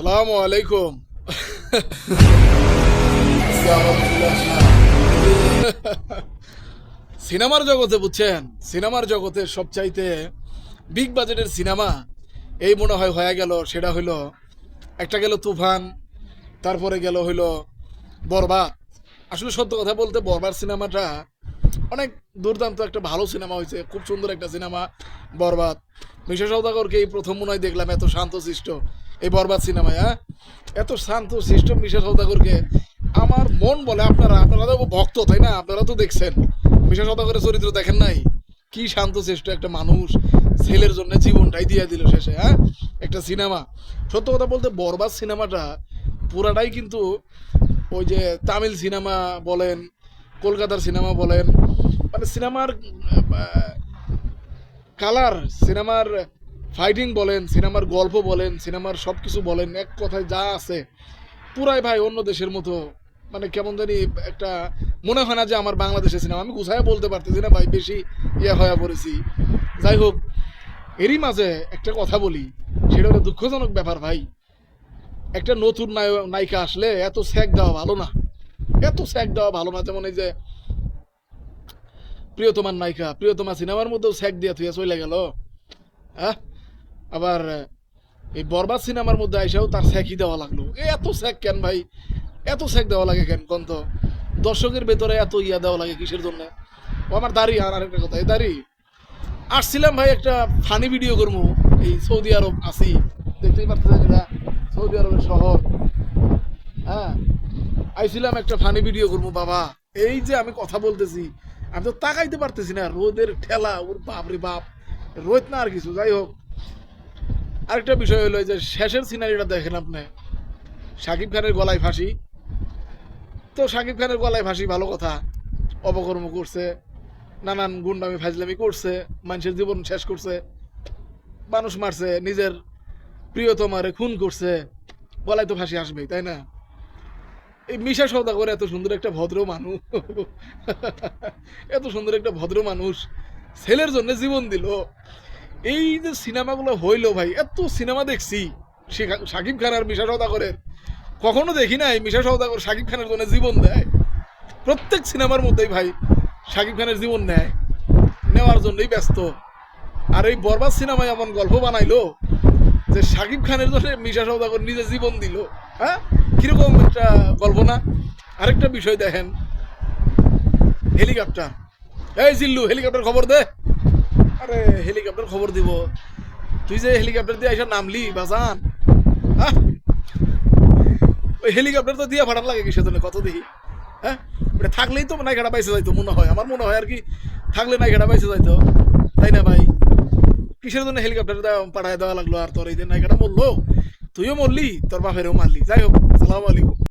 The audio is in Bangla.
আসসালামু আলাইকুম। সিনেমার জগতে বুঝছেন, সিনেমার জগতে সবচাইতে বিগ বাজেটের সিনেমা এই মনে হয় হয়ে গেল, সেটা হইল, একটা গেল তুফান, তারপরে গেল হইল বরবাদ। আসলে সত্য কথা বলতে, বরবাদ সিনেমাটা অনেক দুর্দান্ত একটা ভালো সিনেমা হয়েছে, খুব সুন্দর একটা সিনেমা, বরবাদ। মিশা সৌদাগরকে এই প্রথম মনে হয় দেখলাম, এত শান্ত শিষ্ট এই বরবাদ সিনেমায় হ্যাঁ? এত শান্ত শিষ্ট মিশা সৌদাগরকে আমার মন বলে আপনারা আপনারা তো ভক্ত, তাই না? আপনারা তো দেখছেন। মিশা সৌদাগরের চরিত্র দেখেন নাই? কি শান্ত শ্রেষ্ঠ একটা মানুষ, ছেলের জন্য জীবনটাই দিয়ে দিল শেষে হ্যাঁ? একটা সিনেমা। সত্য কথা বলতে, বরবাদ সিনেমাটা পুরাটাই কিন্তু ওই যে তামিল সিনেমা বলেন, কলকাতার সিনেমা বলেন মানে সিনেমার কালার, সিনেমার ফাইটিং বলেন, সিনেমার গল্প বলেন, সিনেমার সব কিছু বলেন, এক কথায় যা আছে, পুরাই ভাই অন্য দেশের মতো মানে কেমন জানি একটা, মনে হয় না যে আমার বাংলাদেশের সিনেমা, আমি গুছায় বলতে পারতেছি না ভাই, বেশি ইয়ে হয়ে পড়েছি। যাই হোক, এরই মাঝে একটা কথা বলি, সেটা হলো দুঃখজনক ব্যাপার ভাই, একটা নতুন নায়- নায়িকা আসলে এত স্যাক দেওয়া ভালো না, এত স্যাক দেওয়া ভালো না, যেমন এই যে প্রিয়তমার নায়িকা, প্রিয়তমা সিনেমার মধ্যেও স্যাক দিয়ে থুয়ে চলে গেল হ্যাঁ? আবার এই বরবাদ সিনেমার মধ্যে আইসাও তার স্যাকই দেওয়া লাগল। এত স্যাক কেন ভাই? এত স্যাক দেওয়া লাগে কেন কোন তো? দর্শকের ভেতরে এত ইয়া দেওয়া লাগে কিসের জন্য? ও আমার দাড়ি, আর আরেকটা কথা, এই দাড়ি। আসছিলাম ভাই একটা ফানি ভিডিও করব, এই সৌদি আরব আসি। দেখতেই পারতেছেন এটা, সৌদি আরবের শহর। হ্যাঁ আইছিলাম একটা ফানি ভিডিও করব, বাবা। এই যে আমি কথা বলতেছি, আমি তো তাকাইতে পারতেছি না, রোদের ঠেলা, ওর বাপ রে বাপ। রোদ না আর কিছু, যাই হোক। আরেকটা বিষয় হলো যে শেষের সিনারিটা দেখেন আপনি। শাকিব খানের গলায় ফাঁসি। তো শাকিব খানের গলায় ফাঁসি ভালো কথা। অপকর্ম করছে, নানান গুন্ডামি, ফাজলামি করছে, মানুষের জীবন শেষ করছে। মানুষ মারছে, নিজের প্রিয়তমারে খুন করছে। গলায় তো ফাঁসি আসবেই, তাই না? এই মিশা সৌদা করে এত সুন্দর একটা ভদ্র মানুষ। এত সুন্দর একটা ভদ্র মানুষ। ছেলের জন্য জীবন দিল। এই যে সিনেমাগুলো হইল ভাই, এত সিনেমা দেখছি। শাকিব খান আর মিশা সৌদাগরের কখনো দেখি নাই মিশা সৌদাগর শাকিব খানের জন্য জীবন দেয়। প্রত্যেক সিনেমার মধ্যেই ভাই শাকিব খানের জীবন নেয়। নেওয়ার জন্যই ব্যস্ত। আর এই বরবাদ সিনেমায় এমন গল্প বানাইলো যে শাকিব খানের জন্য মিশা সৌদাগর নিজে জীবন দিল। হ্যাঁ? কীরকম একটা গল্প না আরেকটা বিষয় দেখেন। হেলিকপ্টার। এই জিল্লু, হেলিকপ্টার খবর দে। আরে হেলিকপ্টার খবর দিব। তুই যে হেলিকপ্টার দিয়ে আইসা নামলি, বাজান। হ্যাঁ ওই হেলিকপ্টার তো দিয়ে ভাড়া লাগে কিসের জন্য কত দেখি হ্যাঁ এটা থাকলেই তো নাইকাটা পাইছে যাইতো মনে হয় আমার মনে হয় আর কি, থাকলে নাইকাটা পাইছে যাইতো। তাই না ভাই? কিসের জন্য হেলিকপ্টার পাঠায় দেওয়া লাগল আর তোর এই যে নায়িকাটা মরলো তুইও মরলি তোর বাপেরও মারলি যাই হোক সালাম আলাইকুম